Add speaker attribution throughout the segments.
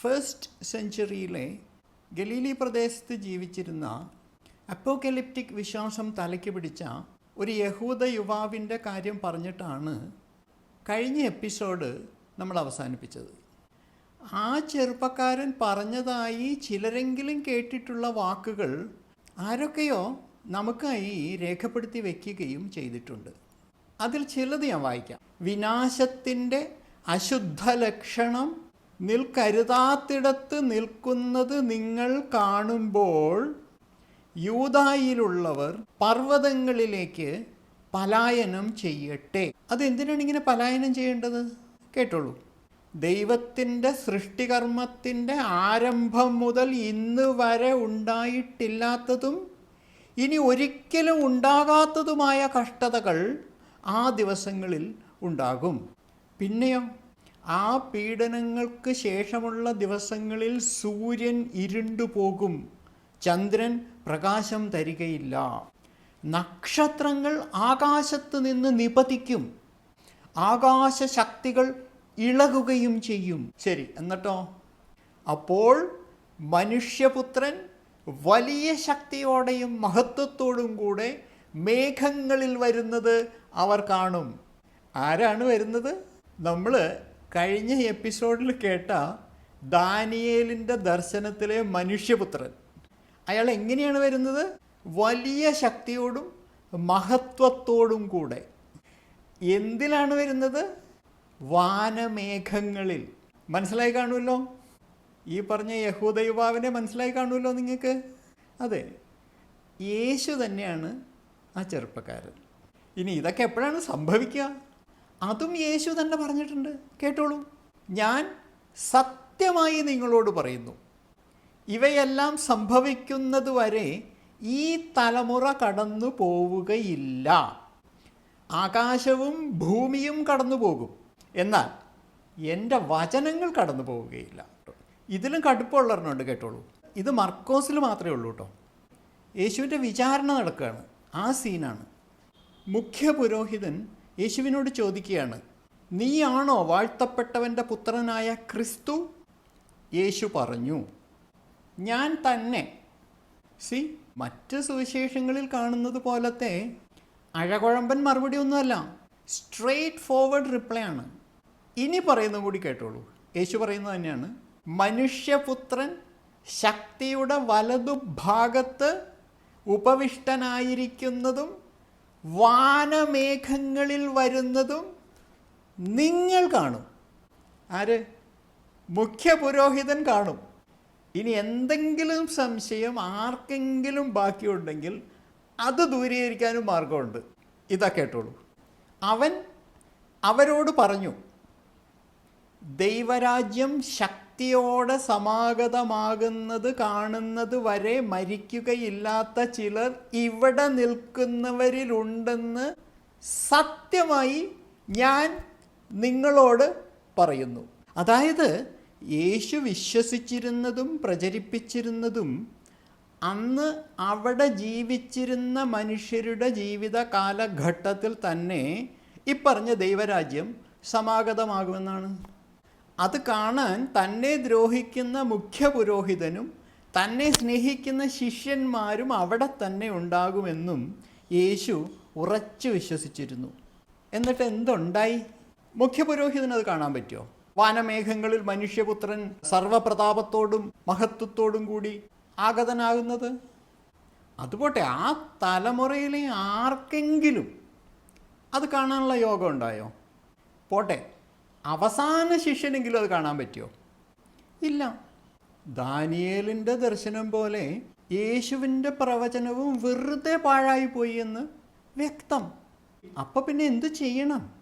Speaker 1: First സെഞ്ചുറിയിലെ Galilei പ്രദേശത്ത് ജീവിച്ചിരുന്ന apocalyptic വിശ്വാസം തലയ്ക്ക് പിടിച്ച ഒരു യഹൂദ യുവാവിന്റെ കാര്യം പറഞ്ഞിട്ടാണ് കഴിഞ്ഞ എപ്പിസോഡ് നമ്മൾ അവസാനിപ്പിച്ചത്. ആ ചെറുപ്പക്കാരൻ പറഞ്ഞതായി ചിലരെങ്കിലും കേട്ടിട്ടുള്ള വാക്കുകൾ ആരൊക്കെയോ നമുക്കായി രേഖപ്പെടുത്തി വയ്ക്കുകയും ചെയ്തിട്ടുണ്ട്. അതിൽ ചിലത് ഞാൻ വായിക്കാം. വിനാശത്തിന്റെ അശുദ്ധ ലക്ഷണം നിൽക്കരുതാത്തിടത്ത് നിൽക്കുന്നത് നിങ്ങൾ കാണുമ്പോൾ യൂതായിലുള്ളവർ പർവതങ്ങളിലേക്ക് പലായനം ചെയ്യട്ടെ. അതെന്തിനാണ് ഇങ്ങനെ പലായനം ചെയ്യേണ്ടത്? കേട്ടോളൂ. ദൈവത്തിന്റെ സൃഷ്ടികർമ്മത്തിന്റെ ആരംഭം മുതൽ ഇന്ന് വരെ ഉണ്ടായിട്ടില്ലാത്തതും ഇനി ഒരിക്കലും ഉണ്ടാകാത്തതുമായ കഷ്ടതകൾ ആ ദിവസങ്ങളിൽ ഉണ്ടാകും. പിന്നെയോ? ആ പീഡനങ്ങൾക്ക് ശേഷമുള്ള ദിവസങ്ങളിൽ സൂര്യൻ ഇരുണ്ടു പോകും. ചന്ദ്രൻ പ്രകാശം തരികയില്ല. നക്ഷത്രങ്ങൾ ആകാശത്ത് നിന്ന് നിപതിക്കും. ആകാശ ശക്തികൾ ഇളകുകയും ചെയ്യും. ശരി എന്നിട്ടോ? അപ്പോൾ മനുഷ്യപുത്രൻ വലിയ ശക്തിയോടെയും മഹത്വത്തോടും കൂടെ മേഘങ്ങളിൽ വരുന്നത് അവർ കാണും. ആരാണ് വരുന്നത്? നമ്മൾ കഴിഞ്ഞ എപ്പിസോഡിൽ കേട്ട ദാനിയേലിന്റെ ദർശനത്തിലെ മനുഷ്യപുത്രൻ. അയാൾ എങ്ങനെയാണ് വരുന്നത്? വലിയ ശക്തിയോടും മഹത്വത്തോടും കൂടെ. എന്തിലാണ് വരുന്നത്? വാനമേഘങ്ങളിൽ. മനസ്സിലായി കാണുമല്ലോ? ഈ പറഞ്ഞ യഹൂദ യുവാവിനെ മനസ്സിലായി കാണുമല്ലോ നിങ്ങൾക്ക്? അതെ. യേശു തന്നെയാണ് ആ ചെറുപ്പക്കാരൻ. ഇനി ഇതൊക്കെ എപ്പോഴാണ് സംഭവിക്കുക? അതും യേശു തന്നെ പറഞ്ഞിട്ടുണ്ട്. കേട്ടോളൂ. ഞാൻ സത്യമായി നിങ്ങളോട് പറയുന്നു. ഇവയെല്ലാം സംഭവിക്കുന്നത് വരെ ഈ തലമുറ കടന്നു പോവുകയില്ല. ആകാശവും ഭൂമിയും കടന്നു പോകും. എന്നാൽ എന്റെ വചനങ്ങൾ കടന്നു പോവുകയില്ല. ഇതിലും കടുപ്പമുള്ളവരുണ്ട് കേട്ടോളൂ. ഇത് മർക്കോസിൽ മാത്രമേ ഉള്ളൂ കേട്ടോ. യേശുവിന്റെ വിചാരണ നടക്കുകയാണ്. ആ സീനാണ്. മുഖ്യ പുരോഹിതൻ യേശുവിനോട് ചോദിക്കുകയാണ് നീയാണോ വാഴ്ത്തപ്പെട്ടവന്റെ പുത്രനായ ക്രിസ്തു? യേശു പറഞ്ഞു ഞാൻ തന്നെ. സി മറ്റ് സുവിശേഷങ്ങളിൽ കാണുന്നത് പോലത്തെ അഴകുഴമ്പൻ മറുപടി ഒന്നുമല്ല സ്ട്രെയിറ്റ് ഫോർവേഡ് റിപ്ലൈ ആണ്. ഇനി പറയുന്ന കൂടി കേട്ടോളൂ. യേശു പറയുന്നത് തന്നെയാണ് മനുഷ്യപുത്രൻ ശക്തിയുടെ വലതുഭാഗത്ത് ഉപവിഷ്ടനായിരിക്കുന്നതും വാനമേഘങ്ങളിൽ വരുന്നതും നിങ്ങൾ കാണും. ആര്? മുഖ്യ പുരോഹിതൻ കാണും. ഇനി എന്തെങ്കിലും സംശയം ആർക്കെങ്കിലും ബാക്കിയുണ്ടെങ്കിൽ അത് ദൂരീകരിക്കാനും മാർഗമുണ്ട് ഇതാ കേട്ടോളൂ. അവൻ അവരോട് പറഞ്ഞു ദൈവരാജ്യം ശക്തിയോടെ സമാഗതമാകുന്നത് കാണുന്നത് വരെ മരിക്കുകയില്ലാത്ത ചിലർ ഇവിടെ നിൽക്കുന്നവരിലുണ്ടെന്ന് സത്യമായി ഞാൻ നിങ്ങളോട് പറയുന്നു. അതായത് യേശു വിശ്വസിച്ചിരുന്നതും പ്രചരിപ്പിച്ചിരുന്നതും അന്ന് അവിടെ ജീവിച്ചിരുന്ന മനുഷ്യരുടെ ജീവിത കാലഘട്ടത്തിൽ തന്നെ ഇപ്പറഞ്ഞ ദൈവരാജ്യം സമാഗതമാകുമെന്നാണ് അത് കാണാൻ തന്നെ ദ്രോഹിക്കുന്ന മുഖ്യ പുരോഹിതനും തന്നെ സ്നേഹിക്കുന്ന ശിഷ്യന്മാരും അവിടെ തന്നെ ഉണ്ടാകുമെന്നും യേശു ഉറച്ചു വിശ്വസിച്ചിരുന്നു. എന്നിട്ട് എന്തുണ്ടായി? മുഖ്യപുരോഹിതന് അത് കാണാൻ പറ്റുമോ? വാനമേഘങ്ങളിൽ മനുഷ്യപുത്രൻ സർവപ്രതാപത്തോടും മഹത്വത്തോടും കൂടി ആഗതനാകുന്നത്? അതുപോട്ടെ ആ തലമുറയിലെ ആർക്കെങ്കിലും അത് കാണാനുള്ള യോഗം ഉണ്ടായോ? പോട്ടെ അവസാന ശിഷ്യനെങ്കിലും അത് കാണാൻ പറ്റുമോ ഇല്ല. ദാനിയേലിന്റെ ദർശനം പോലെ യേശുവിന്റെ പ്രവചനവും വെറുതെ പാഴായിപ്പോയി എന്ന് വ്യക്തം. അപ്പം പിന്നെ എന്തു ചെയ്യണം?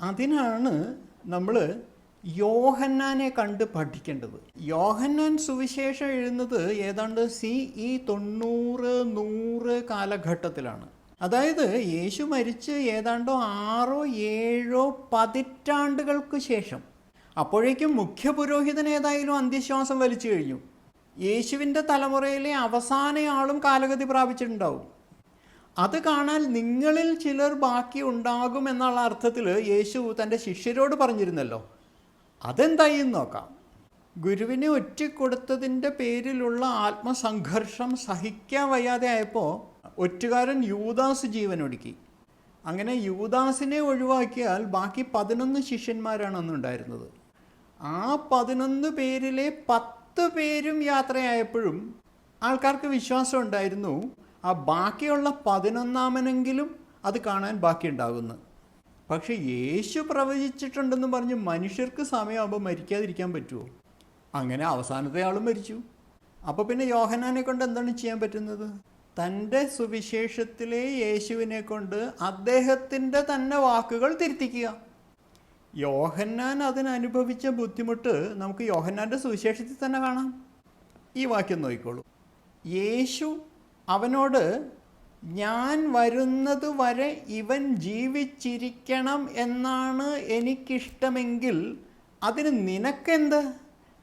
Speaker 1: അതിനാണ് നമ്മൾ യോഹന്നാനെ കണ്ട് പഠിക്കേണ്ടത്. യോഹന്നാൻ സുവിശേഷം എഴുതുന്നത് ഏതാണ്ട് സി ഇ തൊണ്ണൂറ് നൂറ് കാലഘട്ടത്തിലാണ്. അതായത് യേശു മരിച്ച് ഏതാണ്ടോ ആറോ ഏഴോ പതിറ്റാണ്ടുകൾക്ക് ശേഷം അപ്പോഴേക്കും മുഖ്യ പുരോഹിതൻ ഏതായാലും അന്ത്യശ്വാസം വലിച്ചു കഴിഞ്ഞു. യേശുവിന്റെ തലമുറയിലെ അവസാന ആളും കാലഗതി പ്രാപിച്ചിട്ടുണ്ടാവും. അത് കാണാൻ നിങ്ങളിൽ ചിലർ ബാക്കി ഉണ്ടാകും എന്നുള്ള അർത്ഥത്തിൽ യേശു തന്റെ ശിഷ്യരോട് പറഞ്ഞിരുന്നല്ലോ. അതെന്തായി നോക്കാം. ഗുരുവിനെ ഒറ്റക്കൊടുത്തതിന്റെ പേരിലുള്ള ആത്മസംഘർഷം സഹിക്കാൻ വയ്യാതെ ആയപ്പോൾ ഒറ്റുകാരൻ യൂദാസ് ജീവനൊടുക്കി. അങ്ങനെ യൂദാസിനെ ഒഴിവാക്കിയാൽ ബാക്കി പതിനൊന്ന് ശിഷ്യന്മാരാണ് അന്നുണ്ടായിരുന്നത്. ആ പതിനൊന്ന് പേരിലെ പത്ത് പേരും യാത്രയായപ്പോഴും ആൾക്കാർക്ക് വിശ്വാസം ഉണ്ടായിരുന്നു ആ ബാക്കിയുള്ള പതിനൊന്നാമനെങ്കിലും അത് കാണാൻ ബാക്കിയുണ്ടാകുന്നു. പക്ഷേ യേശു പ്രവചിച്ചിട്ടുണ്ടെന്ന് പറഞ്ഞ് മനുഷ്യർക്ക് സമയമാകുമ്പോൾ മരിക്കാതിരിക്കാൻ പറ്റുമോ? അങ്ങനെ അവസാനത്തെ ആളും മരിച്ചു. അപ്പോൾ പിന്നെ യോഹനാനെ കൊണ്ട് എന്താണ് ചെയ്യാൻ പറ്റുന്നത്? തന്റെ സുവിശേഷത്തിലെ യേശുവിനെ കൊണ്ട് അദ്ദേഹത്തിന്റെ തന്നെ വാക്കുകൾ തിരുത്തിക്കുക. യോഹന്നാൻ അതിനനുഭവിച്ച ബുദ്ധിമുട്ട് നമുക്ക് യോഹന്നാന്റെ സുവിശേഷത്തിൽ തന്നെ കാണാം. ഈ വാക്യം നോക്കിക്കോളൂ. യേശു അവനോട് ഞാൻ വരുന്നത് വരെ ഇവൻ ജീവിച്ചിരിക്കണം എന്നാണ് എനിക്കിഷ്ടമെങ്കിൽ അതിന് നിനക്കെന്ത്?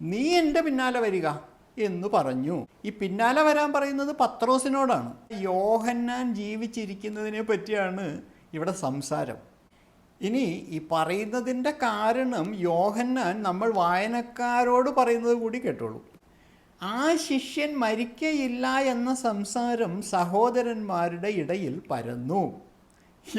Speaker 1: നീ എന്റെ പിന്നാലെ വരിക. എന്ന് പറഞ്ഞു. ഈ പിന്നാലെ വരാൻ പറയുന്നത് പത്രോസിനോടാണ്. യോഹന്നാൻ ജീവിച്ചിരിക്കുന്നതിനെ പറ്റിയാണ് ഇവിടെ സംസാരം. ഇനി ഈ പറയുന്നതിന്റെ കാരണം യോഹന്നാൻ നമ്മൾ വായനക്കാരോട് പറയുന്നത് കൂടി കേട്ടോളൂ. ആ ശിഷ്യൻ മരിക്കയില്ല എന്ന സംസാരം സഹോദരന്മാരുടെ ഇടയിൽ പരന്നു.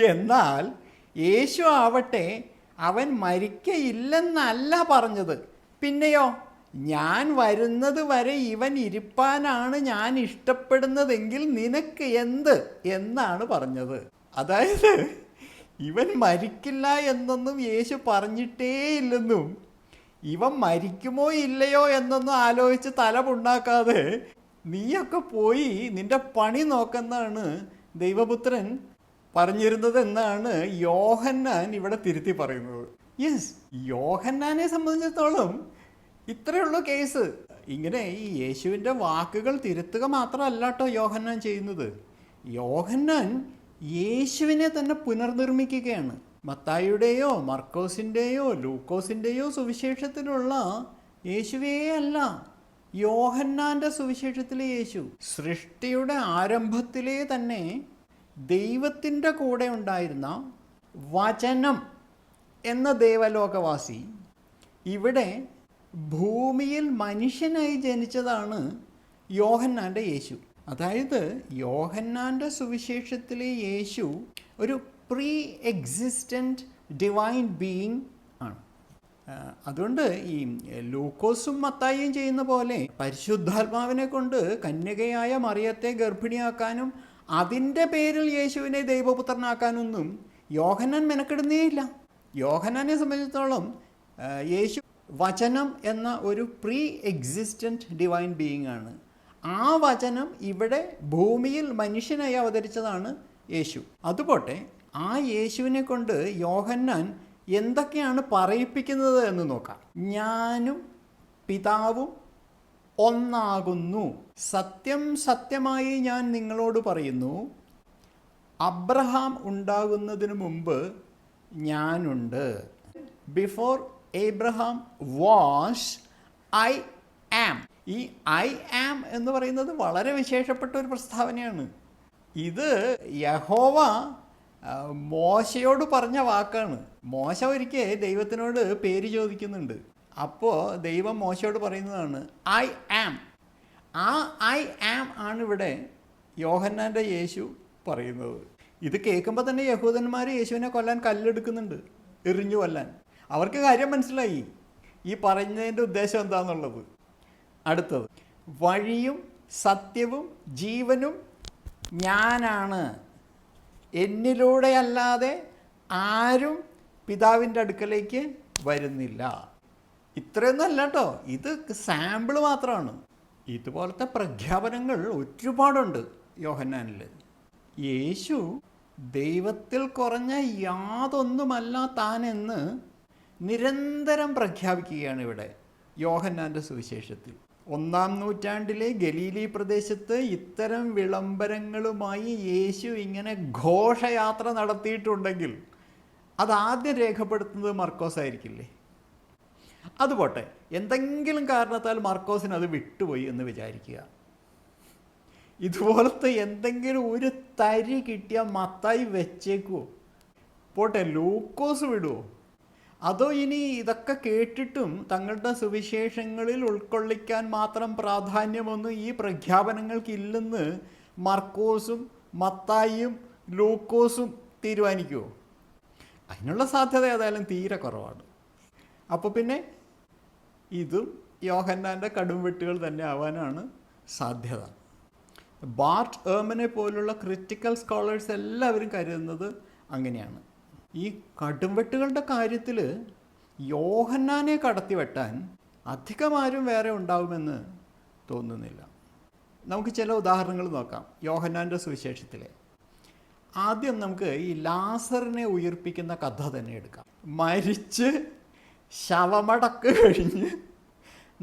Speaker 1: എന്നാൽ യേശു ആവട്ടെ അവൻ മരിക്കയില്ലെന്നല്ല പറഞ്ഞത്. പിന്നെയോ? ഞാൻ വരുന്നത് വരെ ഇവൻ ഇരിപ്പാനാണ് ഞാൻ ഇഷ്ടപ്പെടുന്നതെങ്കിൽ നിനക്ക് എന്ത് എന്നാണ് പറഞ്ഞത്. അതായത് ഇവൻ മരിക്കില്ല എന്നൊന്നും യേശു പറഞ്ഞിട്ടേ ഇല്ലെന്നും ഇവൻ മരിക്കുമോ ഇല്ലയോ എന്നൊന്നും ആലോചിച്ച് തലമുണ്ടാക്കാതെ നീയൊക്കെ പോയി നിന്റെ പണി നോക്കെന്നാണ് ദൈവപുത്രൻ പറഞ്ഞിരുന്നത് എന്നാണ് യോഹന്നാൻ ഇവിടെ തിരുത്തി പറയുന്നത്. യെസ് യോഹന്നാനെ സംബന്ധിച്ചിടത്തോളം ഇത്രയേ ഉള്ളൂ കേസ്. ഇങ്ങനെ ഈ യേശുവിന്റെ വാക്കുകൾ തിരുത്തുക മാത്രമല്ല കേട്ടോ യോഹന്നാൻ ചെയ്യുന്നത്. യോഹന്നാൻ യേശുവിനെ തന്നെ പുനർനിർമ്മിക്കുകയാണ്. മത്തായിയുടെയോ മർക്കോസിന്റെയോ ലൂക്കോസിന്റെയോ സുവിശേഷത്തിലുള്ള യേശുവേ അല്ല യോഹന്നാന്റെ സുവിശേഷത്തിലെ യേശു. സൃഷ്ടിയുടെ ആരംഭത്തിലേ തന്നെ ദൈവത്തിന്റെ കൂടെ ഉണ്ടായിരുന്ന വചനം എന്ന ദേവലോകവാസി ഇവിടെ ഭൂമിയിൽ മനുഷ്യനായി ജനിച്ചതാണ് യോഹന്നാന്റെ യേശു. അതായത് യോഹന്നാന്റെ സുവിശേഷത്തിലെ യേശു ഒരു പ്രീ എക്സിസ്റ്റന്റ് ഡിവൈൻ ബീയിങ് ആണ് അതുകൊണ്ട് ഈ ലൂക്കോസും മത്തായിയും ചെയ്യുന്ന പോലെ പരിശുദ്ധാത്മാവിനെ കൊണ്ട് കന്യകയായ മറിയത്തെ ഗർഭിണിയാക്കാനും അതിന്റെ പേരിൽ യേശുവിനെ ദൈവപുത്രനാക്കാനൊന്നും യോഹന്നാൻ മെനക്കെടുന്നേയില്ല. യോഹന്നാനെ സംബന്ധിച്ചിടത്തോളം യേശു വചനം എന്ന ഒരു പ്രീ എക്സിസ്റ്റന്റ് ഡിവൈൻ ബീയിങ് ആണ്. ആ വചനം ഇവിടെ ഭൂമിയിൽ മനുഷ്യനായി അവതരിച്ചതാണ് യേശു. അതുപോട്ടെ ആ യേശുവിനെ കൊണ്ട് യോഹന്നാൻ എന്തൊക്കെയാണ് പറയിപ്പിക്കുന്നത് എന്ന് നോക്കാം. ഞാനും പിതാവും ഒന്നാകുന്നു. സത്യം സത്യമായി ഞാൻ നിങ്ങളോട് പറയുന്നു. അബ്രഹാം ഉണ്ടാകുന്നതിന് മുമ്പ് ഞാനുണ്ട്. Before Abraham was I am ഈ ഐ ആം എന്ന് പറയുന്നത് വളരെ വിശേഷപ്പെട്ട ഒരു പ്രസ്താവനയാണ്. ഇത് യഹോവ മോശയോട് പറഞ്ഞ വാക്കാണ്. മോശ ഒരിക്കൽ ദൈവത്തിനോട് പേര് ചോദിക്കുന്നുണ്ട്. അപ്പോൾ ദൈവം മോശയോട് പറയുന്നതാണ് ഐ ആം ആ ഐ ആം ആണ് ഇവിടെ യോഹന്നാന്റെ യേശു പറയുന്നത്. ഇത് കേൾക്കുമ്പോൾ തന്നെ യഹൂദന്മാർ യേശുവിനെ കൊല്ലാൻ കല്ലെടുക്കുന്നുണ്ട്. എറിഞ്ഞു കൊല്ലാൻ. അവർക്ക് കാര്യം മനസ്സിലായി. ഈ പറഞ്ഞതിന്റെ ഉദ്ദേശം എന്താണെന്നുള്ളത് അടുത്തത് വഴിയും സത്യവും ജീവനും ഞാനാണ്. എന്നിലൂടെ അല്ലാതെ ആരും പിതാവിന്റെ അടുക്കലേക്ക് വരുന്നില്ല. ഇത്രയൊന്നും അല്ല കേട്ടോ. ഇത് സാമ്പിൾ മാത്രമാണ്. ഇതുപോലത്തെ പ്രഖ്യാപനങ്ങൾ ഒരുപാടുണ്ട് യോഹന്നാനിൽ. യേശു ദൈവത്തിൽ കുറഞ്ഞ യാതൊന്നുമല്ല താനെന്ന് നിരന്തരം പ്രഖ്യാപിക്കുകയാണ് ഇവിടെ യോഹന്നാന്റെ സുവിശേഷത്തിൽ. ഒന്നാം നൂറ്റാണ്ടിലെ ഗലീലി പ്രദേശത്ത് ഇത്തരം വിളംബരങ്ങളുമായി യേശു ഇങ്ങനെ ഘോഷയാത്ര നടത്തിയിട്ടുണ്ടെങ്കിൽ അതാദ്യം രേഖപ്പെടുത്തുന്നത് മർക്കോസ് ആയിരിക്കില്ലേ? അതുപോട്ടെ എന്തെങ്കിലും കാരണത്താൽ മർക്കോസിന് അത് വിട്ടുപോയി എന്ന് വിചാരിക്കുക. ഇതുപോലത്തെ എന്തെങ്കിലും ഒരു തരി കിട്ടിയ മത്തായി വെച്ചേക്കുവോ പോട്ടെ ലൂക്കോസ് വിടുവോ? അതോ ഇനി ഇതൊക്കെ കേട്ടിട്ടും തങ്ങളുടെ സുവിശേഷങ്ങളിൽ ഉൾക്കൊള്ളിക്കാൻ മാത്രം പ്രാധാന്യമൊന്നും ഈ പ്രഖ്യാപനങ്ങൾക്കില്ലെന്ന് മർക്കോസും മത്തായിയും ലൂക്കോസും തീരുമാനിക്കുമോ അതിനുള്ള സാധ്യത ഏതായാലും തീരെ കുറവാണ്. അപ്പോൾ പിന്നെ ഇതും യോഹന്നാന്റെ കടുംവെട്ടുകൾ തന്നെ ആവാനാണ് സാധ്യത. ബാർട്ട് ഏമനെ പോലുള്ള ക്രിറ്റിക്കൽ സ്കോളേഴ്സ് എല്ലാവരും കരുതുന്നത് അങ്ങനെയാണ്. ഈ കടുംവെട്ടുകളുടെ കാര്യത്തിൽ യോഹന്നാനെ കടത്തി വെട്ടാൻ അധികമാരും വേറെ ഉണ്ടാവുമെന്ന് തോന്നുന്നില്ല. നമുക്ക് ചില ഉദാഹരണങ്ങൾ നോക്കാം. യോഹന്നാന്റെ സുവിശേഷത്തിലെ. ആദ്യം നമുക്ക് ഈ ലാസറിനെ ഉയർപ്പിക്കുന്ന കഥ തന്നെ എടുക്കാം. മരിച്ച് ശവമടക്ക് കഴിഞ്ഞ്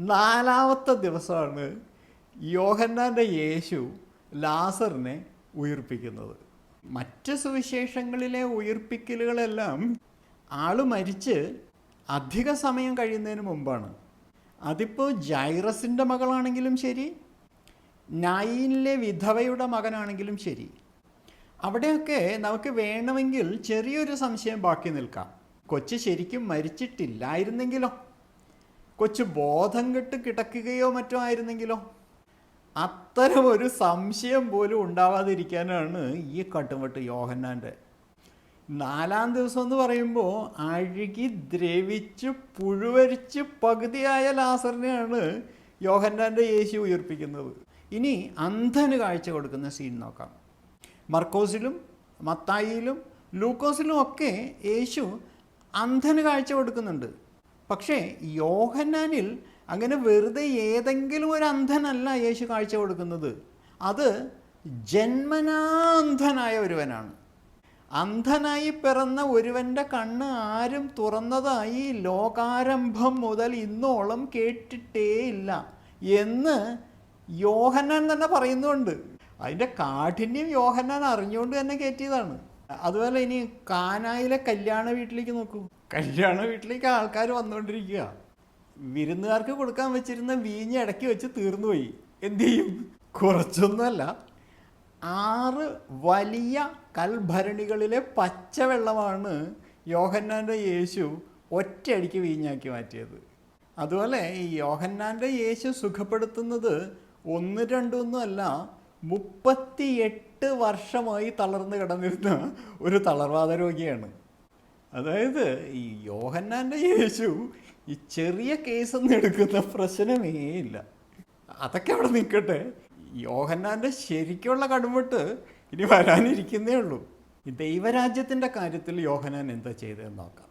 Speaker 1: നാലാമത്തെ ദിവസമാണ് യോഹന്നാന്റെ യേശു ലാസറിനെ ഉയർപ്പിക്കുന്നത്. മറ്റ് സുവിശേഷങ്ങളിലെ ഉയർപ്പിക്കലുകളെല്ലാം ആൾ മരിച്ച് അധിക സമയം കഴിയുന്നതിന് മുമ്പാണ്. അതിപ്പോൾ ജൈറസിന്റെ മകളാണെങ്കിലും ശരി നായിനിലെ വിധവയുടെ മകനാണെങ്കിലും ശരി. അവിടെയൊക്കെ നമുക്ക് വേണമെങ്കിൽ ചെറിയൊരു സംശയം ബാക്കി നിൽക്കാം. കൊച്ചു ശരിക്കും മരിച്ചിട്ടില്ലായിരുന്നെങ്കിലോ? കൊച്ചു ബോധം കെട്ട് കിടക്കുകയോ മറ്റോ ആയിരുന്നെങ്കിലോ? അത്തരം ഒരു സംശയം പോലും ഉണ്ടാവാതിരിക്കാനാണ് ഈ കട്ടുമട്ട് യോഹന്നാന്റെ. നാലാം ദിവസം എന്ന് പറയുമ്പോൾ അഴുകി ദ്രവിച്ച് പുഴുവരിച്ച് പകുതിയായ ലാസറിനെയാണ് യോഹന്നാന്റെ യേശു ഉയർപ്പിക്കുന്നത്. ഇനി അന്ധന് കാഴ്ച കൊടുക്കുന്ന സീൻ നോക്കാം. മർക്കോസിലും മത്തായിയിലും ലൂക്കോസിലും ഒക്കെ യേശു അന്ധന് കാഴ്ച കൊടുക്കുന്നുണ്ട്. പക്ഷേ യോഹന്നാനിൽ അങ്ങനെ വെറുതെ ഏതെങ്കിലും ഒരു അന്ധനല്ല യേശു കാഴ്ച കൊടുക്കുന്നത്. അത് ജന്മനാന്ധനായ ഒരുവനാണ്. അന്ധനായി പിറന്ന ഒരുവന്റെ കണ്ണ് ആരും തുറന്നതായി ലോകാരംഭം മുതൽ ഇന്നോളം കേട്ടിട്ടേയില്ല എന്ന് യോഹന്നാൻ തന്നെ പറയുന്നുണ്ട്. അതിന്റെ കാഠിന്യം യോഹന്നാൻ അറിഞ്ഞുകൊണ്ട് തന്നെ കയറ്റിയതാണ് അതുപോലെ ഇനി കാനായിലെ കല്യാണ വീട്ടിലേക്ക് നോക്കൂ. കല്യാണ വീട്ടിലേക്ക് ആൾക്കാർ വന്നുകൊണ്ടിരിക്കുക. വിരുന്നുകാർക്ക് കൊടുക്കാൻ വെച്ചിരുന്ന വീഞ്ഞ് ഇടയ്ക്ക് വെച്ച് തീർന്നുപോയി. എന്തു ചെയ്യും? കുറച്ചൊന്നുമല്ല ആറ് വലിയ കൽഭരണികളിലെ പച്ചവെള്ളമാണ് യോഹന്നാന്റെ യേശു ഒറ്റയടിക്ക് വീഞ്ഞാക്കി മാറ്റിയത്. അതുപോലെ ഈ യോഹന്നാന്റെ യേശു സുഖപ്പെടുത്തുന്നത് ഒന്ന് രണ്ടൊന്നും അല്ല മുപ്പത്തിയെട്ട് വർഷമായി തളർന്നു കിടന്നിരുന്ന ഒരു തളർവാദ രോഗിയാണ് അതായത് ഈ യോഹന്നാന്റെ യേശു ഈ ചെറിയ കേസൊന്നും എടുക്കുന്ന പ്രശ്നമേ ഇല്ല. അതൊക്കെ അവിടെ നിൽക്കട്ടെ. യോഹന്നാന്റെ ശരിക്കുള്ള കടുമുട്ട് ഇനി വരാനിരിക്കുന്നേ ഉള്ളൂ. ഈ ദൈവരാജ്യത്തിന്റെ കാര്യത്തിൽ യോഹന്നാൻ എന്താ ചെയ്തതെന്ന് നോക്കാം.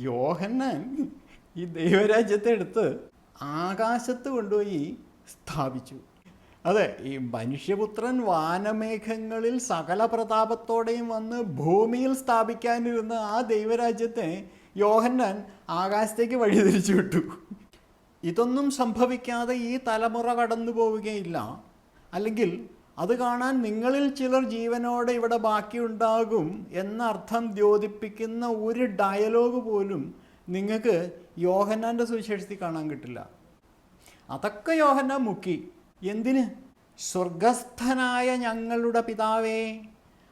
Speaker 1: യോഹന്നാൻ ഈ ദൈവരാജ്യത്തെ എടുത്ത് ആകാശത്ത് കൊണ്ടുപോയി സ്ഥാപിച്ചു. അതെ ഈ മനുഷ്യപുത്രൻ വാനമേഘങ്ങളിൽ സകല പ്രതാപത്തോടെയും വന്ന് ഭൂമിയിൽ സ്ഥാപിക്കാനിരുന്ന ആ ദൈവരാജ്യത്തെ യോഹന്നാൻ ആകാശത്തേക്ക് വഴിതിരിച്ചു വിട്ടു. ഇതൊന്നും സംഭവിക്കാതെ ഈ തലമുറ കടന്നു പോവുകയില്ല. അല്ലെങ്കിൽ അത് കാണാൻ നിങ്ങളിൽ ചിലർ ജീവനോടെ ഇവിടെ ബാക്കിയുണ്ടാകും എന്നർത്ഥം ദ്യോതിപ്പിക്കുന്ന ഒരു ഡയലോഗ് പോലും നിങ്ങൾക്ക് യോഹന്നാന്റെ സുവിശേഷത്തിൽ കാണാൻ കിട്ടില്ല. അതൊക്കെ യോഹന്നാൻ മുക്കി. എന്തിന്? സ്വർഗസ്ഥനായ ഞങ്ങളുടെ പിതാവേ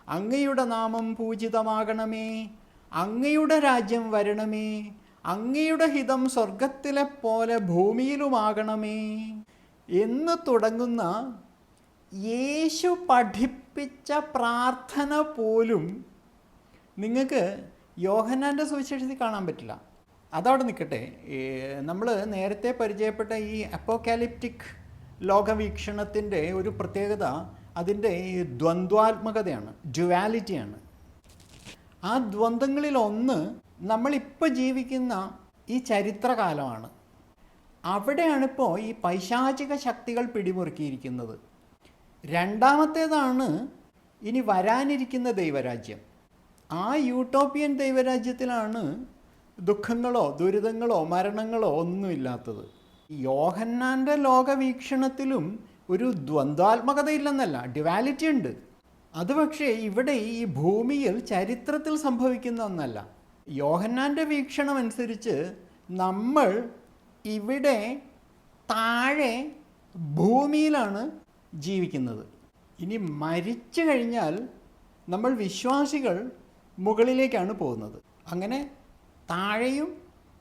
Speaker 1: അങ്ങയുടെ നാമം പൂജിതമാകണമേ അങ്ങയുടെ രാജ്യം വരണമേ അങ്ങയുടെ ഹിതം സ്വർഗത്തിലെ പോലെ ഭൂമിയിലുമാകണമേ എന്ന് തുടങ്ങുന്ന യേശു പഠിപ്പിച്ച പ്രാർത്ഥന പോലും നിങ്ങൾക്ക് യോഹന്നാന്റെ സുവിശേഷത്തിൽ കാണാൻ പറ്റില്ല. അതവിടെ നിൽക്കട്ടെ. നമ്മൾ നേരത്തെ പരിചയപ്പെട്ട ഈ അപ്പോക്കാലിപ്റ്റിക് ലോകവീക്ഷണത്തിന്റെ ഒരു പ്രത്യേകത അതിന്റെ ദ്വന്ദ്വാത്മകതയാണ് ഡ്യുവാലിറ്റിയാണ് ആ ദ്വന്ദ്ങ്ങളിലൊന്ന് നമ്മളിപ്പോൾ ജീവിക്കുന്ന ഈ ചരിത്രകാലമാണ്. അവിടെയാണിപ്പോൾ ഈ പൈശാചിക ശക്തികൾ പിടിമുറുക്കിയിരിക്കുന്നത്. രണ്ടാമത്തേതാണ് ഇനി വരാനിരിക്കുന്ന ദൈവരാജ്യം. ആ യൂട്ടോപ്യൻ ദൈവരാജ്യത്തിലാണ് ദുഃഖങ്ങളോ ദുരിതങ്ങളോ മരണങ്ങളോ ഒന്നുമില്ലാത്തത്. യോഹന്നാന്റെ ലോകവീക്ഷണത്തിലും ഒരു ദ്വന്ദ്വാത്മകതയില്ലെന്നല്ല ഡിവാലിറ്റി ഉണ്ട്. അത് പക്ഷേ ഇവിടെ ഈ ഭൂമിയിൽ ചരിത്രത്തിൽ സംഭവിക്കുന്ന ഒന്നല്ല. യോഹന്നാന്റെ വീക്ഷണം അനുസരിച്ച് നമ്മൾ ഇവിടെ താഴെ ഭൂമിയിലാണ് ജീവിക്കുന്നത്. ഇനി മരിച്ചു കഴിഞ്ഞാൽ നമ്മൾ വിശ്വാസികൾ മുകളിലേക്കാണ് പോകുന്നത്. അങ്ങനെ താഴെയും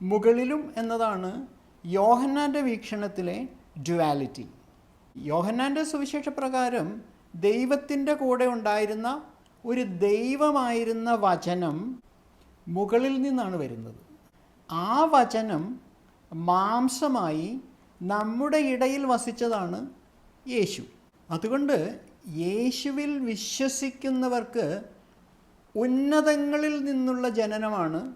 Speaker 1: മുകളിലും എന്നതാണ് യോഹന്നാന്റെ വീക്ഷണത്തിലെ ഡ്യുവാലിറ്റി യോഹന്നാന്റെ സുവിശേഷ പ്രകാരം ദൈവത്തിന്റെ കൂടെ ഉണ്ടായിരുന്ന ഒരു ദൈവമായിരുന്ന വചനം മുകളിൽ നിന്നാണ് വരുന്നത്. ആ വചനം മാംസമായി നമ്മുടെ ഇടയിൽ വസിച്ചതാണ് യേശു. അതുകൊണ്ട് യേശുവിൽ വിശ്വസിക്കുന്നവർക്ക് ഉന്നതങ്ങളിൽ നിന്നുള്ള ജനനമാണ്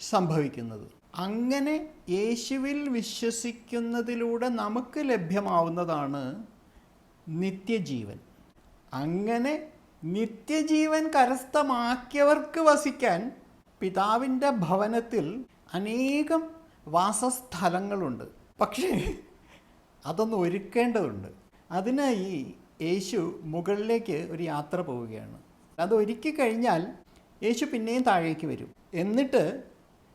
Speaker 1: സംഭവിക്കുന്നത്. അങ്ങനെ യേശുവിൽ വിശ്വസിക്കുന്നതിലൂടെ നമുക്ക് ലഭ്യമാവുന്നതാണ് നിത്യജീവൻ. അങ്ങനെ നിത്യജീവൻ കരസ്ഥമാക്കിയവർക്ക് വസിക്കാൻ പിതാവിന്റെ ഭവനത്തിൽ അനേകം വാസസ്ഥലങ്ങളുണ്ട്. പക്ഷേ അതൊന്ന് ഒരുക്കേണ്ടതുണ്ട്. അതിനായി യേശു മുകളിലേക്ക് ഒരു യാത്ര പോവുകയാണ്. അത് ഒരുക്കി കഴിഞ്ഞാൽ യേശു പിന്നെയും താഴേക്ക് വരും. എന്നിട്ട്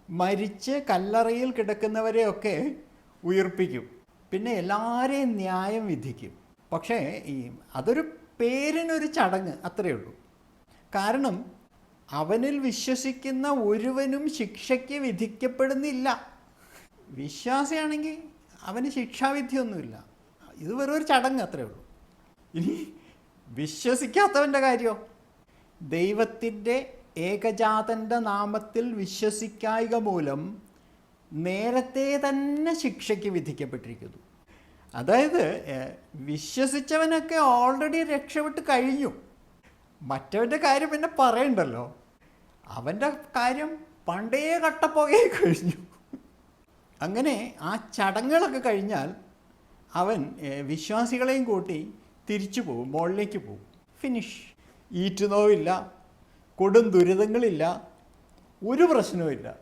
Speaker 1: മരിച്ച് കല്ലറയിൽ കിടക്കുന്നവരെയൊക്കെ ഉയർപ്പിക്കും. പിന്നെ എല്ലാവരെയും ന്യായം വിധിക്കും. പക്ഷേ ഈ അതൊരു പേരിനൊരു ചടങ്ങ് അത്രയേ ഉള്ളൂ. കാരണം അവനിൽ വിശ്വസിക്കുന്ന ഒരുവനും ശിക്ഷയ്ക്ക് വിധിക്കപ്പെടുന്നില്ല. വിശ്വാസിയാണെങ്കിൽ അവന് ശിക്ഷാവിധിയൊന്നുമില്ല. ഇത് വെറൊരു ചടങ്ങ് അത്രയേ ഉള്ളൂ. ഇനി വിശ്വസിക്കാത്തവന്റെ കാര്യമോ ദൈവത്തിന്റെ ഏകജാതന്റെ നാമത്തിൽ വിശ്വസിക്കായിക മൂലം നേരത്തെ തന്നെ ശിക്ഷയ്ക്ക് വിധിക്കപ്പെട്ടിരിക്കുന്നു. അതായത് വിശ്വസിച്ചവനൊക്കെ ഓൾറെഡി രക്ഷപ്പെട്ട് കഴിഞ്ഞു. മറ്റവന്റെ കാര്യം പിന്നെ പറയണ്ടല്ലോ. അവന്റെ കാര്യം പണ്ടേ കട്ടപ്പോകെ കഴിഞ്ഞു. അങ്ങനെ ആ ചടങ്ങുകളൊക്കെ കഴിഞ്ഞാൽ അവൻ വിശ്വാസികളെയും കൂട്ടി തിരിച്ചു പോകും മുകളിലേക്ക് പോകും. ഫിനിഷ് ഈറ്റുനോവില്ല കൊടും ദുരിതങ്ങളില്ല ഒരു പ്രശ്നവുമില്ല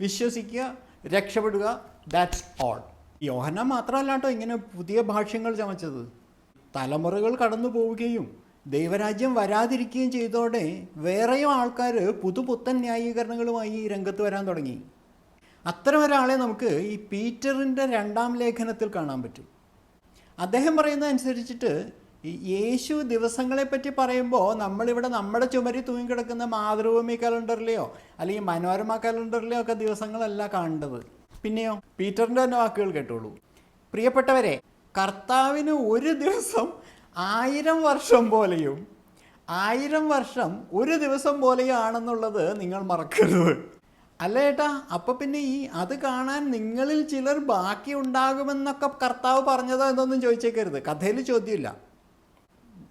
Speaker 1: വിശ്വസിക്കുക രക്ഷപ്പെടുക ദാറ്റ്സ് ഓൾ യോഹന മാത്രമല്ല കേട്ടോ ഇങ്ങനെ പുതിയ ഭാഷ്യങ്ങൾ ചമച്ചത്. തലമുറകൾ കടന്നു പോവുകയും ദൈവരാജ്യം വരാതിരിക്കുകയും ചെയ്തോടെ വേറെയും ആൾക്കാർ പുതുപുത്തൻ ന്യായീകരണങ്ങളുമായി രംഗത്ത് വരാൻ തുടങ്ങി. അത്തരം ഒരാളെ നമുക്ക് ഈ പീറ്ററിന്റെ രണ്ടാം ലേഖനത്തിൽ കാണാൻ പറ്റും. അദ്ദേഹം പറയുന്നത് അനുസരിച്ചിട്ട് ഈ യേശു ദിവസങ്ങളെപ്പറ്റി പറയുമ്പോൾ നമ്മളിവിടെ നമ്മുടെ ചുമരി തൂങ്ങിക്കിടക്കുന്ന മാതൃഭൂമി കലണ്ടറിലെയോ അല്ലെങ്കിൽ മനോരമ കലണ്ടറിലെയോ ഒക്കെ ദിവസങ്ങളല്ല കാണേണ്ടത്. പിന്നെയോ പീറ്ററിന്റെ തന്നെ വാക്കുകൾ കേട്ടോളൂ. പ്രിയപ്പെട്ടവരെ കർത്താവിന് ഒരു ദിവസം ആയിരം വർഷം പോലെയും ആയിരം വർഷം ഒരു ദിവസം പോലെയും ആണെന്നുള്ളത് നിങ്ങൾ മറക്കരുത്. അല്ല ഏട്ടാ അപ്പം പിന്നെ ഈ അത് കാണാൻ നിങ്ങളിൽ ചിലർ ബാക്കി ഉണ്ടാകുമെന്നൊക്കെ കർത്താവ് പറഞ്ഞതോ എന്നൊന്നും ചോദിച്ചേക്കരുത്. കഥയിൽ ചോദ്യമില്ല.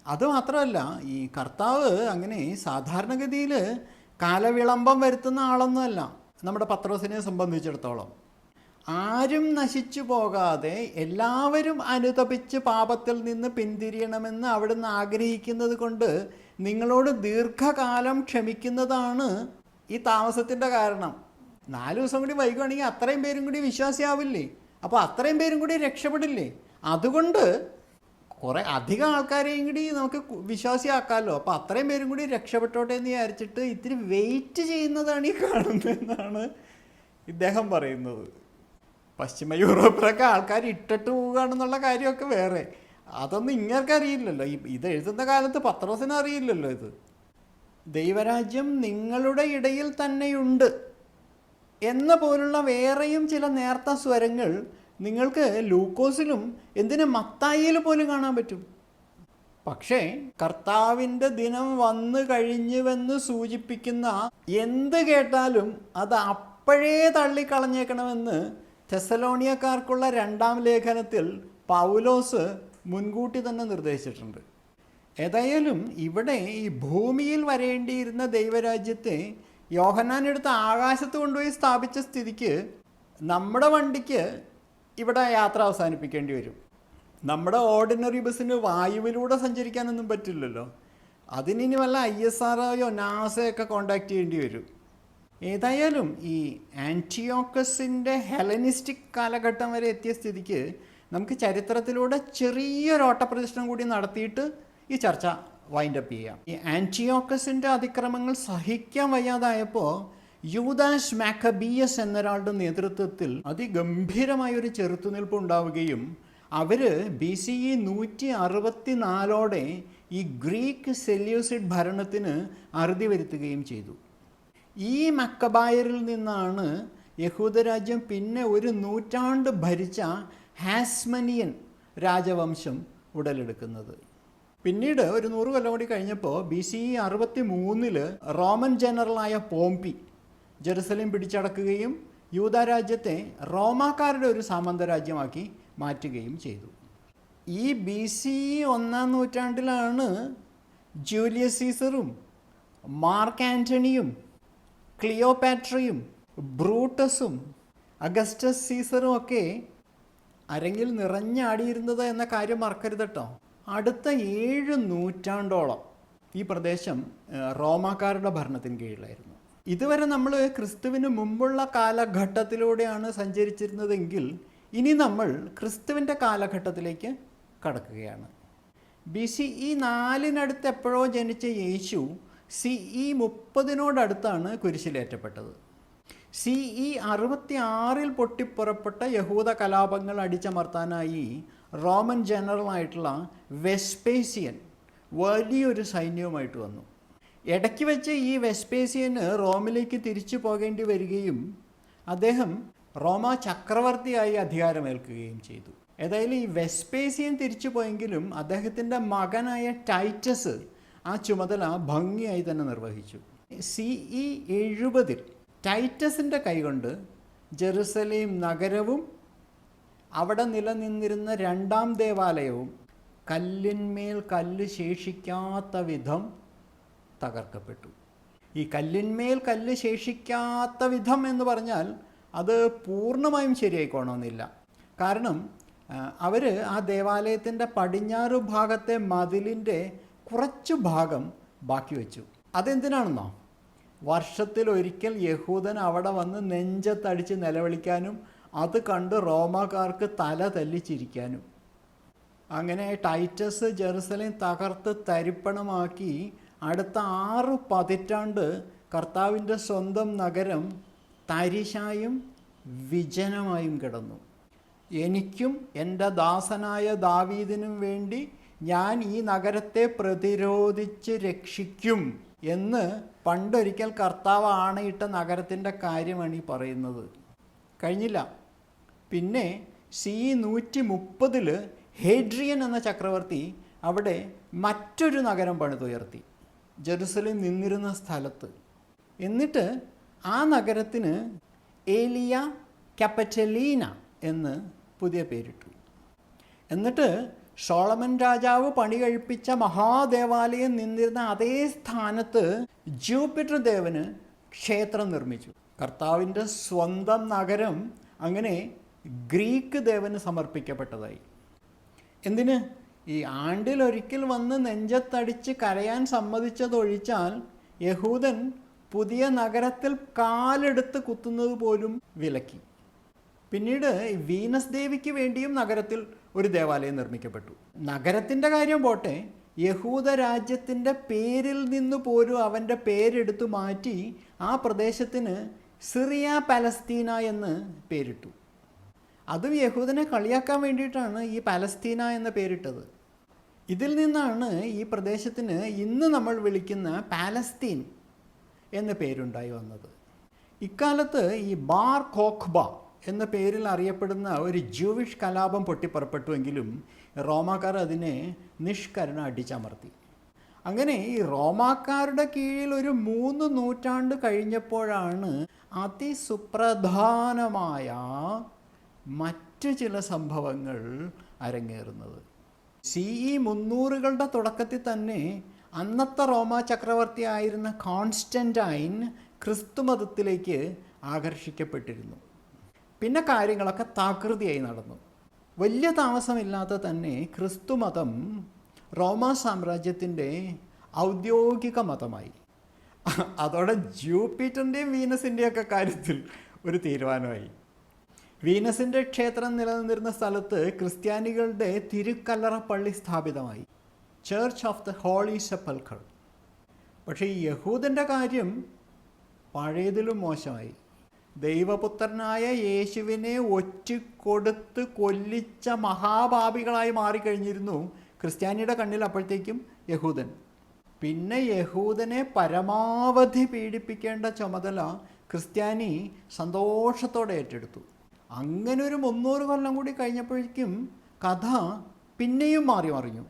Speaker 1: അത് മാത്രമല്ല ഈ കർത്താവ് അങ്ങനെ സാധാരണഗതിയിൽ കാലവിളംബം വരുത്തുന്ന ആളൊന്നുമല്ല നമ്മുടെ പത്രോസിനെ സംബന്ധിച്ചിടത്തോളം. ആരും നശിച്ചു പോകാതെ എല്ലാവരും അനുതപിച്ച് പാപത്തിൽ നിന്ന് പിന്തിരിയണമെന്ന് അവിടുന്ന് ആഗ്രഹിക്കുന്നത് കൊണ്ട് നിങ്ങളോട് ദീർഘകാലം ക്ഷമിക്കുന്നതാണ് ഈ താമസത്തിന്റെ കാരണം. നാല് ദിവസം കൂടി വൈകുകയാണെങ്കിൽ അത്രയും പേരും കൂടി വിശ്വാസിയാവില്ലേ? അപ്പോൾ അത്രയും പേരും കൂടി രക്ഷപ്പെടില്ലേ? അതുകൊണ്ട് കുറേ അധികം ആൾക്കാരെയും കൂടി നമുക്ക് വിശ്വാസിയാക്കാമല്ലോ അപ്പോൾ അത്രയും പേരും കൂടി രക്ഷപ്പെട്ടോട്ടെ എന്ന് വിചാരിച്ചിട്ട് ഇത്തിരി വെയിറ്റ് ചെയ്യുന്നതാണ് ഈ കാണുന്നതെന്നാണ് ഇദ്ദേഹം പറയുന്നത്. പശ്ചിമ യൂറോപ്പിലൊക്കെ ആൾക്കാർ ഇട്ടിട്ട് പോവുകയാണെന്നുള്ള കാര്യമൊക്കെ വേറെ. അതൊന്നും ഇങ്ങനെ അറിയില്ലല്ലോ. ഇത് എഴുതുന്ന കാലത്ത് പത്രോസിന് അറിയില്ലല്ലോ ഇത്. ദൈവരാജ്യം നിങ്ങളുടെ ഇടയിൽ തന്നെയുണ്ട് എന്ന പോലുള്ള വേറെയും ചില നേർത്ത സ്വരങ്ങൾ നിങ്ങൾക്ക് ലൂക്കോസിലും എന്തിന് മത്തായിയിൽ പോലും കാണാൻ പറ്റും? പക്ഷേ കർത്താവിന്റെ ദിനം വന്നു കഴിഞ്ഞുവെന്ന് സൂചിപ്പിക്കുന്ന എന്ത് കേട്ടാലും അത് അപ്പോഴേ തള്ളിക്കളഞ്ഞേക്കണമെന്ന് തെസലോണിയക്കാർക്കുള്ള രണ്ടാം ലേഖനത്തിൽ പൗലോസ് മുൻകൂട്ടി തന്നെ നിർദ്ദേശിച്ചിട്ടുണ്ട്. ഏതായാലും ഇവിടെ ഈ ഭൂമിയിൽ വരേണ്ടിയിരുന്ന ദൈവരാജ്യത്തെ യോഹനാനെടുത്ത് ആകാശത്ത് കൊണ്ടുപോയി സ്ഥാപിച്ച സ്ഥിതിക്ക് നമ്മുടെ വണ്ടിക്ക് ഇവിടെ യാത്ര അവസാനിപ്പിക്കേണ്ടി വരും. നമ്മുടെ ഓർഡിനറി ബസ്സിന് വായുവിലൂടെ സഞ്ചരിക്കാനൊന്നും പറ്റില്ലല്ലോ. അതിനി വല്ല ഐ എസ് ആർഒയോ നാസയൊക്കെ കോണ്ടാക്ട് ചെയ്യേണ്ടി വരും. ഏതായാലും ഈ ആന്റിയോക്കസിന്റെ ഹെലനിസ്റ്റിക് കാലഘട്ടം വരെ എത്തിയ സ്ഥിതിക്ക് നമുക്ക് ചരിത്രത്തിലൂടെ ചെറിയൊരു ഓട്ടപ്രദർശനം കൂടി നടത്തിയിട്ട് ഈ ചർച്ച വൈൻഡപ്പ് ചെയ്യാം. ഈ ആന്റിയോക്കസിന്റെ അതിക്രമങ്ങൾ സഹിക്കാൻ വയ്യാതായപ്പോൾ യൂദാസ് മാക്കബിയസ് എന്നൊരാളുടെ നേതൃത്വത്തിൽ അതിഗംഭീരമായ ഒരു ചെറുത്തുനിൽപ്പ് ഉണ്ടാവുകയും അവർ ബി സി ഇ നൂറ്റി അറുപത്തി നാലോടെ ഈ ഗ്രീക്ക് സെല്യൂസിഡ് ഭരണത്തിന് അറുതി വരുത്തുകയും ചെയ്തു. ഈ മക്കബായറിൽ നിന്നാണ് യഹൂദരാജ്യം പിന്നെ ഒരു നൂറ്റാണ്ട് ഭരിച്ച ഹാസ്മനിയൻ രാജവംശം ഉടലെടുക്കുന്നത്. പിന്നീട് ഒരു നൂറ് കൊല്ലം കൂടി കഴിഞ്ഞപ്പോൾ ബി സി അറുപത്തി മൂന്നിൽ റോമൻ ജനറലായ പോംപി ജെറുസലേം പിടിച്ചടക്കുകയും യൂത രാജ്യത്തെ റോമാക്കാരുടെ ഒരു സാമന്തരാജ്യമാക്കി മാറ്റുകയും ചെയ്തു. ഈ ബി സി ഒന്നാം നൂറ്റാണ്ടിലാണ് ജൂലിയസ് സീസറും മാർക്ക് ആന്റണിയും ക്ലിയോപാട്രയും ബ്രൂട്ടസും അഗസ്റ്റസ് സീസറും ഒക്കെ അരങ്ങിൽ നിറഞ്ഞാടിയിരുന്നത് എന്ന കാര്യം മറക്കരുത് കേട്ടോ അടുത്ത ഏഴ് നൂറ്റാണ്ടോളം ഈ പ്രദേശം റോമാക്കാരുടെ ഭരണത്തിന് കീഴിലായിരുന്നു. ഇതുവരെ നമ്മൾ ക്രിസ്തുവിന് മുമ്പുള്ള കാലഘട്ടത്തിലൂടെയാണ് സഞ്ചരിച്ചിരുന്നതെങ്കിൽ ഇനി നമ്മൾ ക്രിസ്തുവിന്റെ കാലഘട്ടത്തിലേക്ക് കടക്കുകയാണ്. ബി സി ഇ നാലിനടുത്ത് എപ്പോഴോ ജനിച്ച യേശു സി ഇ മുപ്പതിനോടടുത്താണ് കുരിശിലേറ്റപ്പെട്ടത് സി ഇ അറുപത്തി ആറിൽ പൊട്ടിപ്പുറപ്പെട്ട യഹൂദ കലാപങ്ങൾ അടിച്ചമർത്താനായി റോമൻ ജനറൽ ആയിട്ടുള്ള വെസ്പേസിയൻ വലിയൊരു സൈന്യവുമായിട്ട് വന്നു. ഇടയ്ക്ക് വെച്ച് ഈ വെസ്പേസിയന് റോമിലേക്ക് തിരിച്ചു പോകേണ്ടി വരികയും അദ്ദേഹം റോമ ചക്രവർത്തിയായി അധികാരമേൽക്കുകയും ചെയ്തു. ഏതായാലും ഈ വെസ്പേസിയൻ തിരിച്ചു പോയെങ്കിലും അദ്ദേഹത്തിന്റെ മകനായ ടൈറ്റസ് ആ ചുമതല ഭംഗിയായി തന്നെ നിർവഹിച്ചു. സി ഇ എഴുപതിൽ ടൈറ്റസിന്റെ കൈകൊണ്ട് ജെറുസലേം നഗരവും അവിടെ നിലനിന്നിരുന്ന രണ്ടാം ദേവാലയവും കല്ലിന്മേൽ കല്ല് ശേഷിക്കാത്ത വിധം തകർക്കപ്പെട്ടു. ഈ കല്ലിന്മേൽ കല്ല് ശേഷിക്കാത്ത വിധം എന്ന് പറഞ്ഞാൽ അത് പൂർണമായും ശരിയായിക്കോണമെന്നില്ല കാരണം അവർ ആ ദേവാലയത്തിന്റെ പടിഞ്ഞാറ് ഭാഗത്തെ മതിലിന്റെ കുറച്ച് ഭാഗം ബാക്കി വെച്ചു. അതെന്തിനാണെന്നോ? വർഷത്തിൽ ഒരിക്കൽ യഹൂദൻ അവിടെ വന്ന് നെഞ്ചത്തടിച്ച് നിലവിളിക്കാനും അത് കണ്ട് റോമാക്കാർക്ക് തല തല്ലിച്ചിരിക്കാനും. അങ്ങനെ ടൈറ്റസ് ജെറുസലേം തകർത്ത് തരിപ്പണമാക്കി അടുത്ത ആറ് പതിറ്റാണ്ട് കർത്താവിന്റെ സ്വന്തം നഗരം തരിശായും വിജനമായും കിടന്നു. എനിക്കും എന്റെ ദാസനായ ദാവീദിനും വേണ്ടി ഞാൻ ഈ നഗരത്തെ പ്രതിരോധിച്ച് രക്ഷിക്കും എന്ന് പണ്ടൊരിക്കൽ കർത്താവ് ആണയിട്ട നഗരത്തിന്റെ കാര്യമാണ് ഈ പറയുന്നത്. കഴിഞ്ഞില്ല. പിന്നെ സി നൂറ്റി മുപ്പതിൽ ഹേഡ്രിയൻ എന്ന ചക്രവർത്തി അവിടെ മറ്റൊരു നഗരം പണിതുയർത്തി. ജെറുസലേം നിന്നിരുന്ന സ്ഥലത്ത്. എന്നിട്ട് ആ നഗരത്തിന് ഏലിയ ക്യാപറ്റലീന എന്ന് പുതിയ പേരിട്ടു. എന്നിട്ട് ഷോളമൻ രാജാവ് പണി കഴിപ്പിച്ച മഹാദേവാലയം നിന്നിരുന്ന അതേ സ്ഥാനത്ത് ജൂപ്പിറ്റർ ദേവന് ക്ഷേത്രം നിർമ്മിച്ചു. കർത്താവിന്റെ സ്വന്തം നഗരം അങ്ങനെ ഗ്രീക്ക് ദേവന് സമർപ്പിക്കപ്പെട്ടതായി. എന്തിന്? ഈ ആണ്ടിലൊരിക്കൽ വന്ന് നെഞ്ചത്തടിച്ച് കരയാൻ സമ്മതിച്ചതൊഴിച്ചാൽ യഹൂദൻ പുതിയ നഗരത്തിൽ കാലെടുത്ത് കുത്തുന്നത് പോലും വിലക്കി. പിന്നീട് വീനസ് ദേവിക്ക് വേണ്ടിയും നഗരത്തിൽ ഒരു ദേവാലയം നിർമ്മിക്കപ്പെട്ടു. നഗരത്തിന്റെ കാര്യം പോട്ടെ യഹൂദ രാജ്യത്തിന്റെ പേരിൽ നിന്ന് പോലും അവന്റെ പേരെടുത്തു മാറ്റി ആ പ്രദേശത്തിന് സിറിയ പലസ്തീന എന്ന് പേരിട്ടു. അതും യഹൂദനെ കളിയാക്കാൻ വേണ്ടിയിട്ടാണ് ഈ പലസ്തീന എന്ന പേരിട്ടത്. ഇതിൽ നിന്നാണ് ഈ പ്രദേശത്തിന് ഇന്ന് നമ്മൾ വിളിക്കുന്ന പാലസ്തീൻ എന്ന പേരുണ്ടായി വന്നത്. ഇക്കാലത്ത് ഈ ബാർ കോഖ്ബ എന്ന പേരിൽ അറിയപ്പെടുന്ന ഒരു ജൂവിഷ് കലാപം പൊട്ടിപ്പുറപ്പെട്ടുവെങ്കിലും റോമാക്കാർ അതിനെ നിഷ്കരണ അടിച്ചമർത്തി. അങ്ങനെ ഈ റോമാക്കാരുടെ കീഴിൽ ഒരു മൂന്ന് നൂറ്റാണ്ട് കഴിഞ്ഞപ്പോഴാണ് അതിസുപ്രധാനമായ മറ്റു ചില സംഭവങ്ങൾ അരങ്ങേറുന്നത്. സി ഇ മുന്നൂറുകളുടെ തുടക്കത്തിൽ തന്നെ അന്നത്തെ റോമ ചക്രവർത്തി ആയിരുന്ന കോൺസ്റ്റന്റൈൻ ക്രിസ്തുമതത്തിലേക്ക് ആകർഷിക്കപ്പെട്ടിരുന്നു. പിന്നെ കാര്യങ്ങളൊക്കെ താകൃതിയായി നടന്നു. വലിയ താമസമില്ലാതെ തന്നെ ക്രിസ്തുമതം റോമാ സാമ്രാജ്യത്തിന്റെ ഔദ്യോഗിക മതമായി. അതോടെ ജൂപ്പിറ്ററിന്റെയും വീനസിന്റെയും ഒക്കെ കാര്യത്തിൽ ഒരു തീരുമാനമായി. വീനസിന്റെ ക്ഷേത്രം നിലനിന്നിരുന്ന സ്ഥലത്ത് ക്രിസ്ത്യാനികളുടെ തിരുക്കല്ലറ പള്ളി സ്ഥാപിതമായി. Church of the holy sepulchre പക്ഷേ ഈ യഹൂദന്റെ കാര്യം പഴയതിലും മോശമായി. ദൈവപുത്രനായ യേശുവിനെ ഒറ്റിക്കൊടുത്ത് കൊല്ലിച്ച മഹാഭാപികളായി മാറിക്കഴിഞ്ഞിരുന്നു ക്രിസ്ത്യാനിയുടെ കണ്ണിൽ അപ്പോഴത്തേക്കും യഹൂദൻ. പിന്നെ യഹൂദനെ പരമാവധി പീഡിപ്പിക്കേണ്ട ചുമതല ക്രിസ്ത്യാനി സന്തോഷത്തോടെ ഏറ്റെടുത്തു. അങ്ങനെ ഒരു മുന്നൂറ് കൊല്ലം കൂടി കഴിഞ്ഞപ്പോഴേക്കും കഥ പിന്നെയും മാറി മറിഞ്ഞു.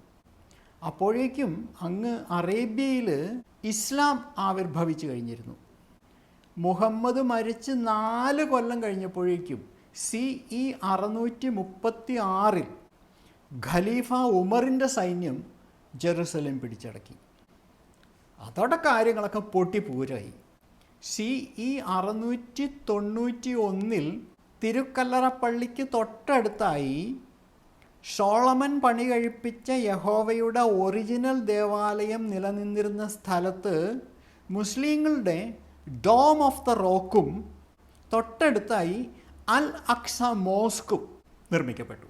Speaker 1: അപ്പോഴേക്കും അങ്ങ് അറേബ്യയിൽ ഇസ്ലാം ആവിർഭവിച്ചു കഴിഞ്ഞിരുന്നു. മുഹമ്മദ് മരിച്ച് നാല് കൊല്ലം കഴിഞ്ഞപ്പോഴേക്കും സി ഇ അറുന്നൂറ്റി മുപ്പത്തി ആറിൽ ഖലീഫ ഉമറിന്റെ സൈന്യം ജെറുസലേം പിടിച്ചടക്കി. അതോടെ കാര്യങ്ങളൊക്കെ പൊട്ടിപ്പൂരായി. സി ഇ അറുന്നൂറ്റി തൊണ്ണൂറ്റി ഒന്നിൽ തിരുക്കല്ലറ പള്ളിക്ക് തൊട്ടടുത്തായി ഷോളമൻ പണി കഴിപ്പിച്ച യഹോവയുടെ ഒറിജിനൽ ദേവാലയം നിലനിന്നിരുന്ന സ്ഥലത്ത് മുസ്ലിങ്ങളുടെ ഡോം ഓഫ് ദ റോക്കും തൊട്ടടുത്തായി അൽ അക്സ മോസ്കും നിർമ്മിക്കപ്പെട്ടു.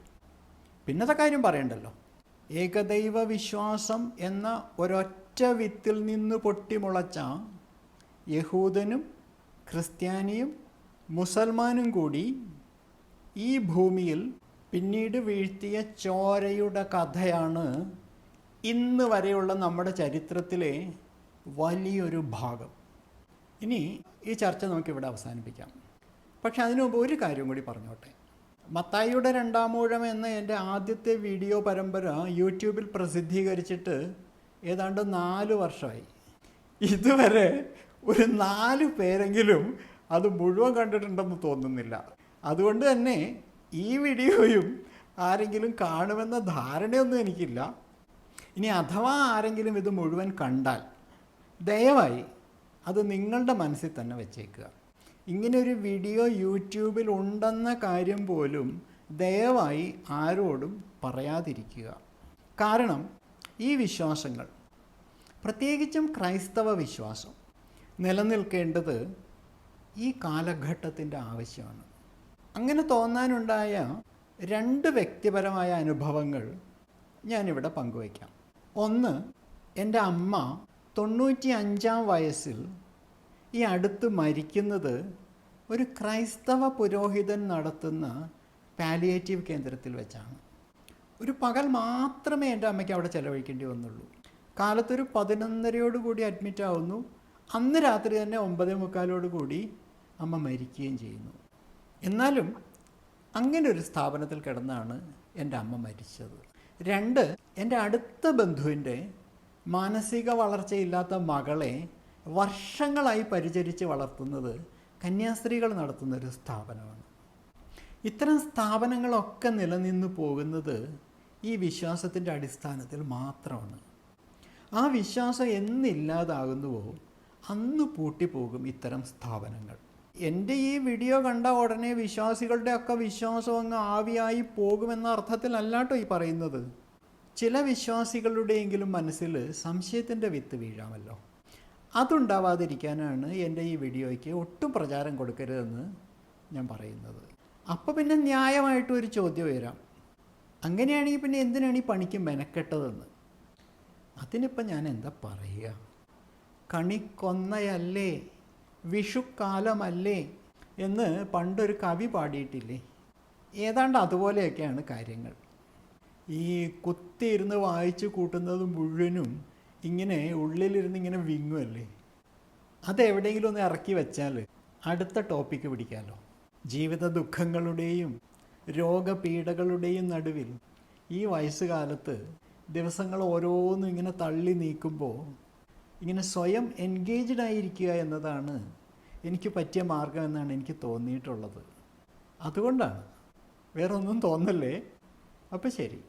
Speaker 1: പിന്നത്തെ കാര്യം പറയണ്ടല്ലോ. ഏകദൈവ വിശ്വാസം എന്ന ഒരൊറ്റ വിത്തിൽ നിന്ന് പൊട്ടിമുളച്ച യഹൂദനും ക്രിസ്ത്യാനിയും മുസൽമാനും കൂടി ഈ ഭൂമിയിൽ പിന്നീട് വീഴ്ത്തിയ ചോരയുടെ കഥയാണ് ഇന്ന് വരെയുള്ള നമ്മുടെ ചരിത്രത്തിലെ വലിയൊരു ഭാഗം. ഇനി ഈ ചർച്ച നമുക്കിവിടെ അവസാനിപ്പിക്കാം. പക്ഷെ അതിനു മുമ്പ് ഒരു കാര്യം കൂടി പറഞ്ഞോട്ടെ. മത്തായിയുടെ രണ്ടാമൂഴം എന്ന എന്റെ ആദ്യത്തെ വീഡിയോ പരമ്പര യൂട്യൂബിൽ പ്രസിദ്ധീകരിച്ചിട്ട് ഏതാണ്ട് നാല് വർഷമായി. ഇതുവരെ ഒരു നാല് പേരെങ്കിലും അത് മുഴുവൻ കണ്ടിട്ടുണ്ടെന്ന് തോന്നുന്നില്ല. അതുകൊണ്ട് തന്നെ ഈ വീഡിയോയും ആരെങ്കിലും കാണുമെന്ന ധാരണയൊന്നും എനിക്കില്ല. ഇനി അഥവാ ആരെങ്കിലും ഇത് മുഴുവൻ കണ്ടാൽ ദയവായി അത് നിങ്ങളുടെ മനസ്സിൽ തന്നെ വെച്ചേക്കുക. ഇങ്ങനൊരു വീഡിയോ യൂട്യൂബിൽ ഉണ്ടെന്ന കാര്യം പോലും ദയവായി ആരോടും പറയാതിരിക്കുക. കാരണം ഈ വിശ്വാസങ്ങൾ പ്രത്യേകിച്ചും ക്രൈസ്തവ വിശ്വാസം നിലനിൽക്കേണ്ടത് ഈ കാലഘട്ടത്തിന്റെ ആവശ്യമാണ്. അങ്ങനെ തോന്നാനുണ്ടായ രണ്ട് വ്യക്തിപരമായ അനുഭവങ്ങൾ ഞാനിവിടെ പങ്കുവയ്ക്കാം. ഒന്ന് എന്റെ അമ്മ തൊണ്ണൂറ്റി അഞ്ചാം വയസ്സിൽ ഈ അടുത്ത് മരിക്കുന്നത് ഒരു ക്രൈസ്തവ പുരോഹിതൻ നടത്തുന്ന പാലിയേറ്റീവ് കേന്ദ്രത്തിൽ വെച്ചാണ്. ഒരു പകൽ മാത്രമേ എന്റെ അമ്മയ്ക്ക് അവിടെ ചെലവഴിക്കേണ്ടി വന്നുള്ളൂ. കാലത്തൊരു പതിനൊന്നരയോടുകൂടി അഡ്മിറ്റ് ആവുന്നു അന്ന് രാത്രി തന്നെ ഒമ്പതേ മുക്കാലോട് കൂടി അമ്മ മരിക്കുകയും ചെയ്യുന്നു. എന്നാലും അങ്ങനെ ഒരു സ്ഥാപനത്തിൽ കിടന്നാണ് എന്റെ അമ്മ മരിച്ചത്. രണ്ട് എന്റെ അടുത്ത ബന്ധുവിന്റെ മാനസിക വളർച്ചയില്ലാത്ത മകളെ വർഷങ്ങളായി പരിചരിച്ച് വളർത്തുന്നത് കന്യാസ്ത്രീകൾ നടത്തുന്ന ഒരു സ്ഥാപനമാണ്. ഇത്തരം സ്ഥാപനങ്ങളൊക്കെ നിലനിന്ന് പോകുന്നത് ഈ വിശ്വാസത്തിന്റെ അടിസ്ഥാനത്തിൽ മാത്രമാണ്. ആ വിശ്വാസം എന്നില്ലാതാകുന്നുവോ അന്ന് പൂട്ടിപ്പോകും ഇത്തരം സ്ഥാപനങ്ങൾ. എന്റെ ഈ വീഡിയോ കണ്ട ഉടനെ വിശ്വാസികളുടെ ഒക്കെ വിശ്വാസം അങ്ങ് ആവിയായി പോകുമെന്ന അർത്ഥത്തിലല്ലാട്ടോ ഈ പറയുന്നത്. ചില വിശ്വാസികളുടെയെങ്കിലും മനസ്സിൽ സംശയത്തിന്റെ വിത്ത് വീഴാമല്ലോ. അതുണ്ടാവാതിരിക്കാനാണ് എന്റെ ഈ വീഡിയോയ്ക്ക് ഒട്ടും പ്രചാരം കൊടുക്കരുതെന്ന് ഞാൻ പറയുന്നത്. അപ്പോൾ പിന്നെ ന്യായമായിട്ട് ഒരു ചോദ്യം വരാം അങ്ങനെയാണെങ്കിൽ പിന്നെ എന്തിനാണ് ഈ പണിക്ക് മെനക്കെട്ടതെന്ന്? അതിനിപ്പോൾ ഞാൻ എന്താ പറയുക? കണിക്കൊന്നയല്ലേ വിഷുക്കാലമല്ലേ എന്ന് പണ്ടൊരു കവി പാടിയിട്ടില്ലേ? ഏതാണ്ട് അതുപോലെയൊക്കെയാണ് കാര്യങ്ങൾ. ഈ കുത്തിയിരുന്ന് വായിച്ചു കൂട്ടുന്നത് മുഴുവനും ഇങ്ങനെ ഉള്ളിലിരുന്ന് ഇങ്ങനെ വിങ്ങുമല്ലേ അതെവിടെയെങ്കിലും ഒന്ന് ഇറക്കി വെച്ചാൽ അടുത്ത ടോപ്പിക്ക് പിടിക്കാമല്ലോ ജീവിത ദുഃഖങ്ങളുടെയും രോഗപീഠകളുടെയും നടുവിൽ ഈ വയസ്സുകാലത്ത് ദിവസങ്ങൾ ഓരോന്നും ഇങ്ങനെ തള്ളി നീക്കുമ്പോൾ ഇങ്ങനെ സ്വയം എൻഗേജ്ഡ് ആയിരിക്കുക എന്നതാണ് എനിക്ക് പറ്റിയ മാർഗം എന്നാണ് എനിക്ക് തോന്നിയിട്ടുള്ളത്. അതുകൊണ്ടാണ്. വേറെ ഒന്നും തോന്നല്ലേ? അപ്പോൾ ശരി.